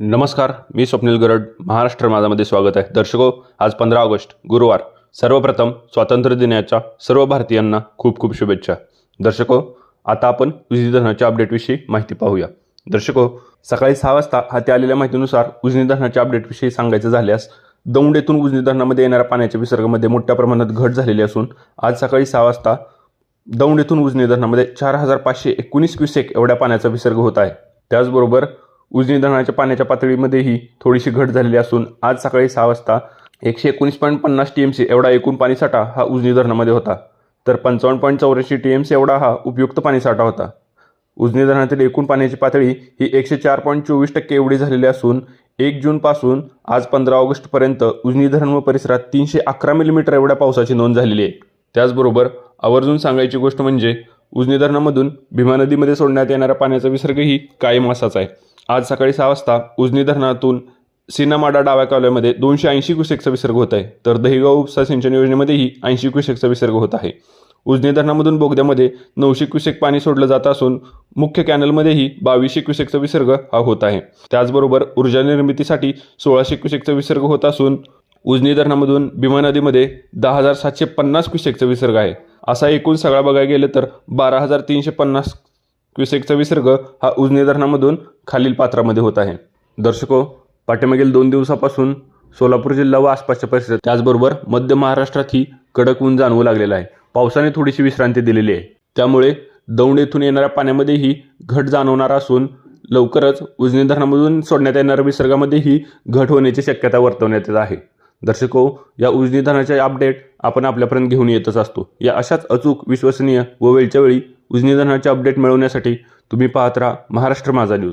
नमस्कार मी स्वप्नील गरड महाराष्ट्र माझामध्ये स्वागत आहे. दर्शको आज पंधरा ऑगस्ट गुरुवार. सर्वप्रथम स्वातंत्र्य दिनाच्या सर्व भारतीयांना खूप खूप शुभेच्छा. दर्शको आता आपण उजनी धरणाच्या अपडेटविषयी माहिती पाहूया. दर्शको सकाळी सहा वाजता हाती आलेल्या माहितीनुसार उजनी धरणाच्या अपडेटविषयी सांगायचं झाल्यास दौंड येथून उजनी धरणामध्ये येणाऱ्या पाण्याच्या विसर्गामध्ये मोठ्या प्रमाणात घट झालेली असून आज सकाळी सहा वाजता दौंड येथून उजनी धरणामध्ये चार हजार पाचशे एकोणीस क्युसेक एवढ्या पाण्याचा विसर्ग होत आहे. त्याचबरोबर उजनी धरणाच्या पाण्याच्या पातळीमध्येही थोडीशी घट झालेली असून आज सकाळी सहा वाजता एकशे एकोणीस पॉईंट पन्नास टी एम सी एवढा एकूण पाणीसाठा हा उजनी धरणामध्ये होता. तर पंचावन्न पॉईंट चौऱ्याऐंशी टी एम सी एवढा हा उपयुक्त पाणीसाठा होता. उजनी धरणातील एकूण पाण्याची पातळी ही एकशे चार पॉईंट चोवीस टक्के एवढी झालेली असून एक जूनपासून आज पंधरा ऑगस्टपर्यंत उजनी धरण व परिसरात तीनशे अकरा मिलीमीटर एवढ्या पावसाची नोंद झालेली आहे. त्याचबरोबर आवर्जून सांगायची गोष्ट म्हणजे उजनी धरणामधून भीमा नदीमध्ये सोडण्यात येणाऱ्या पाण्याचा विसर्गही कायम असाच आहे. आज सकाळी सहा वाजता उजनी धरणातून सिनामाडा डाव्या कालव्यामध्ये दोनशे ऐंशी क्युसेकचा विसर्ग होत आहे. तर दहिगाव उपसा सिंचन योजनेमध्येही ऐंशी क्युसेकचा विसर्ग होत आहे. उजनी धरणामधून बोगद्यामध्ये नऊशे क्युसेक पाणी सोडलं जात असून मुख्य कॅनलमध्येही बावीसशे क्युसेकचा विसर्ग हा होत आहे. त्याचबरोबर ऊर्जा निर्मितीसाठी सोळाशे क्युसेकचा विसर्ग होत असून उजनी धरणामधून भीमा नदीमध्ये दहा हजार सातशे पन्नास क्युसेकचा विसर्ग आहे. असा एकूण सगळा बघायला गेलं तर बारा हजार तीनशे पन्नास क्युसेकचा विसर्ग हा उजनी धरणामधून खालील पात्रामध्ये होत आहे. दर्शको पाठीमागील दोन दिवसापासून सोलापूर जिल्हा व आसपासच्या परिसरात त्याचबरोबर मध्य महाराष्ट्रातही कडक ऊन जाणवू लागलेला आहे. पावसाने थोडीशी विश्रांती दिलेली आहे. त्यामुळे दौंड येथून येणाऱ्या पाण्यामध्येही घट जाणवणार असून लवकरच उजनी धरणामधून सोडण्यात येणाऱ्या विसर्गामध्येही घट होण्याची शक्यता वर्तवण्यात येत आहे. दर्शको या उजनी धरणाचे अपडेट आपण आपल्यापर्यंत घेऊन येतच असतो. या अशाच अचूक विश्वसनीय व वेळच्या वेळी उजनी धरणाचे अपडेट मिळवण्यासाठी तुम्ही पाहत राहा महाराष्ट्र माझा न्यूज.